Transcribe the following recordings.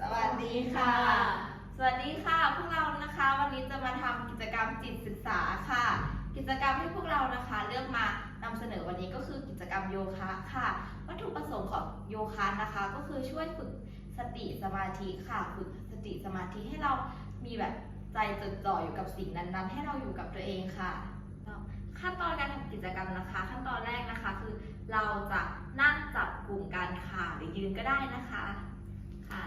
สวัสดีค่ะ สวัสดีค่ะ พวกเรานะคะ วันนี้จะมาทำกิจกรรมจิตศึกษาค่ะ กิจกรรมที่พวกเรานะคะเลือกมานำเสนอวันนี้ก็คือกิจกรรมโยคะค่ะ วัตถุประสงค์ของโยคะนะคะ ก็คือช่วยฝึกสติสมาธิค่ะ ฝึกสติสมาธิให้เรามีแบบใจจดจ่ออยู่กับสิ่งนั้นๆ ให้เราอยู่กับตัวเองค่ะ ขั้นตอนการทำกิจกรรมนะคะ ขั้นตอนแรกนะคะคือเราจะนั่งจับกลุ่มกันค่ะหรือยืนก็ได้นะคะค่ะ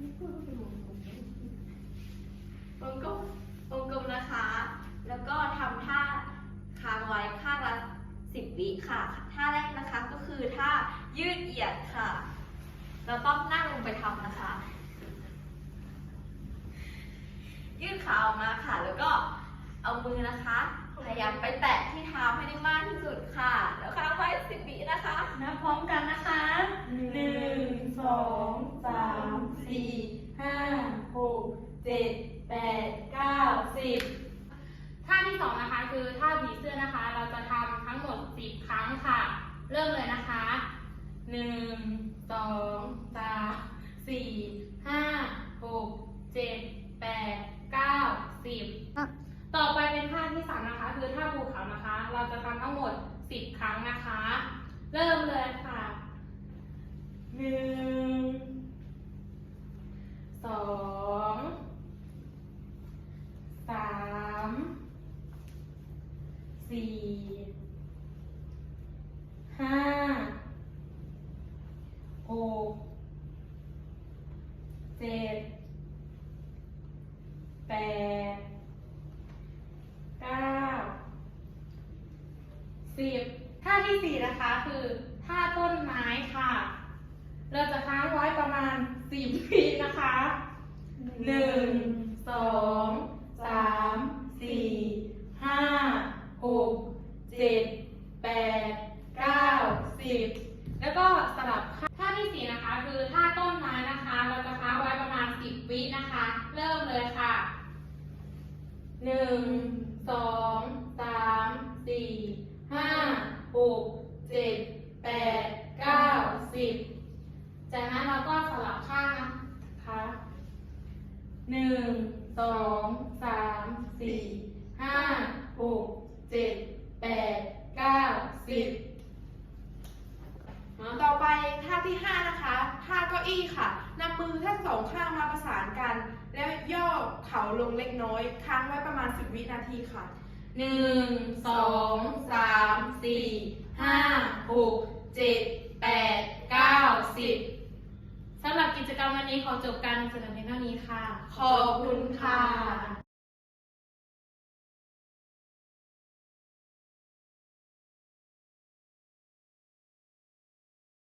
วงกลมวงกลมนะคะ แล้วก็ทำท่าค้างไว้ข้างละสิบวิค่ะ ท่าแรกนะคะก็คือท่ายืดเหยียดค่ะ เราต้องนั่งลงไปทำนะคะ ยืดขาออกมาค่ะ แล้วก็เอามือนะคะ พยายามไปแตะที่เท้าให้ได้มากที่สุดค่ะ แล้วค้างไว้สิบวินะคะนับพร้อมกันนะคะหนึ่งสองสาม สี่ห้าหกเจ็ดแปดเก้าสิบท่าที่สองนะคะคือท่าผีเสื้อนะคะ เราจะทำทั้งหมด10ครั้งค่ะ เริ่มเลยนะคะหนึ่งสองสามสี่ห้าหกเจ็ดแปดเก้าสิบต่อไปเป็นท่าที่สามนะคะ คือท่าภูเขานะคะ เราจะทำทั้งหมด10ครั้งนะคะ เริ่มเลยค่ะหนึ่งสองสาม สี่ห้าหกเจ็ดแปดเก้าสิบท่าที่สี่นะคะคือท่าต้นไม้ค่ะ เราจะค้างไว้ประมาณสิบวินะคะหนึ่งสองสามสี่ห้าหกเจ็ดแปดเก้า สิบแล้วก็สลับค่ะท่าที่สี่นะคะคือท่าต้นไม้นะคะ เราจะค้างไว้ประมาณสิบวินะคะ เริ่มเลยค่ะหนึ่งสองสามสี่ห้าหกเจ็ดแปดเก้าสิบจากนั้นเราก็สลับข้างนะคะหนึ่งสองสามสี่ห้าหกเจ็ดแปดเก้าสิบ ท่าที่ 5 นะคะท่าเก้าอี้ค่ะนำมือทั้งสองข้างมาประสานกัน แล้วย่อเข่าลงเล็กน้อย ค้างไว้ประมาณ 10 วินาทีค่ะ หนึ่งสองสามสี่ห้าหกเจ็ดแปดเก้าสิบสำหรับกิจกรรมวันนี้ขอจบการนำเสนอเพียงเท่านี้ค่ะ ขอบคุณค่ะ